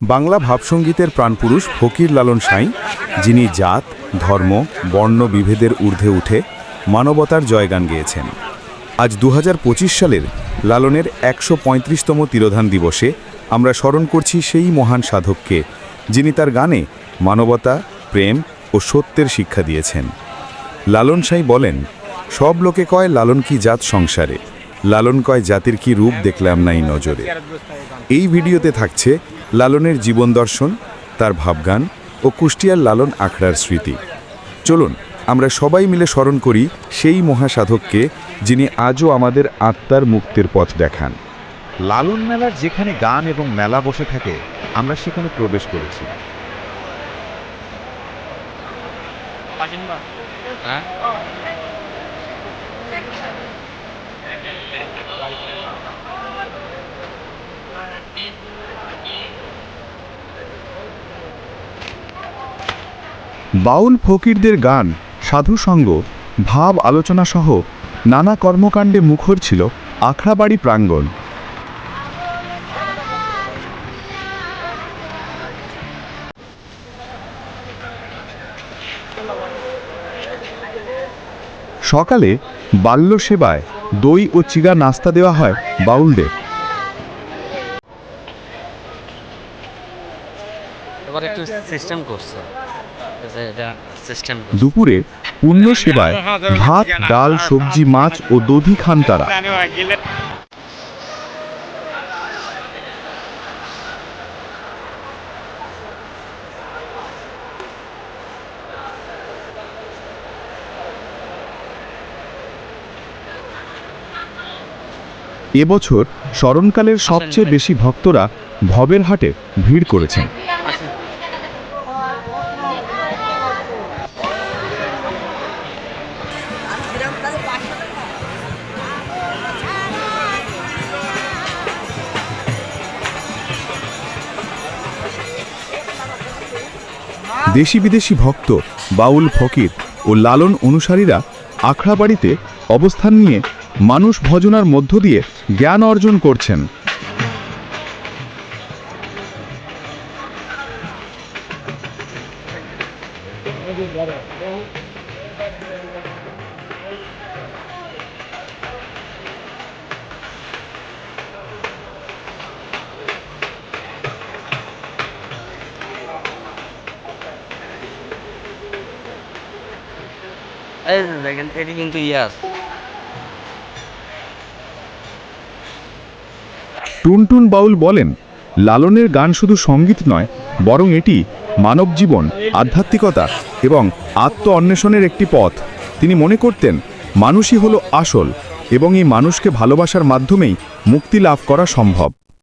বাংলা ভাবসঙ্গীতের প্রাণপুরুষ ফকির লালন সাঁই, যিনি জাত, ধর্ম, বর্ণ বিভেদের ঊর্ধ্বে উঠে মানবতার জয়গান গেয়েছেন। আজ দু হাজার পঁচিশ সালের লালনের একশো পঁয়ত্রিশতম তিরোধান দিবসে আমরা স্মরণ করছি সেই মহান সাধককে, যিনি তার গানে মানবতা, প্রেম ও সত্যের শিক্ষা দিয়েছেন। লালন সাঁই বলেন, সব লোকে কয় লালন কি জাত সংসারে, লালন কয় জাতির কি রূপ দেখলাম নাই নজরে। এই ভিডিওতে থাকছে লালনের জীবন দর্শন তার ভাবগান ও কুষ্টিয়ার লালন আখড়ার স্মৃতি। চলুন আমরা সবাই মিলে স্মরণ করি সেই মহাসাধককে যিনি আজও আমাদের আত্মার মুক্তির পথ দেখান। লালন মেলার যেখানে গান এবং মেলা বসে থাকে আমরা সেখানে প্রবেশ করেছি। হ্যাঁ? বাউল ফকিরদের গান সাধুসঙ্গ ভাব আলোচনা সহ নানা কর্মকাণ্ডে মুখর ছিল আখড়াবাড়ি প্রাঙ্গণ। সকালে বাল্য সেবায় দই ও চিগা নাস্তা দেওয়া হয় বাউলদের। এবার একটু সিস্টেম করছে। দুপুরে পূর্ণ সেবায় ভাত ডাল সবজি মাছ ও দধি খান তারা। এবছর স্মরণকালের সবচেয়ে বেশি ভক্তরা ভবের হাটে ভিড় করেছেন। দেশি বিদেশি ভক্ত, বাউল ফকির ও লালন অনুসারীরা আখড়াবাড়িতে অবস্থান নিয়ে মানুষ ভজনার মধ্য দিয়ে জ্ঞান অর্জন করছেন। এই দেখেন, এটি কিন্তু টুনটুন বাউল বলেন, লালনের গান শুধু সংগীত নয়, বরং এটি মানব জীবন, আধ্যাত্মিকতা এবং আত্ম অন্বেষণের একটি পথ। তিনি মনে করতেন, মানুষই হলো আসল এবং এই মানুষকে ভালোবাসার মাধ্যমেই মুক্তি লাভ করা সম্ভব।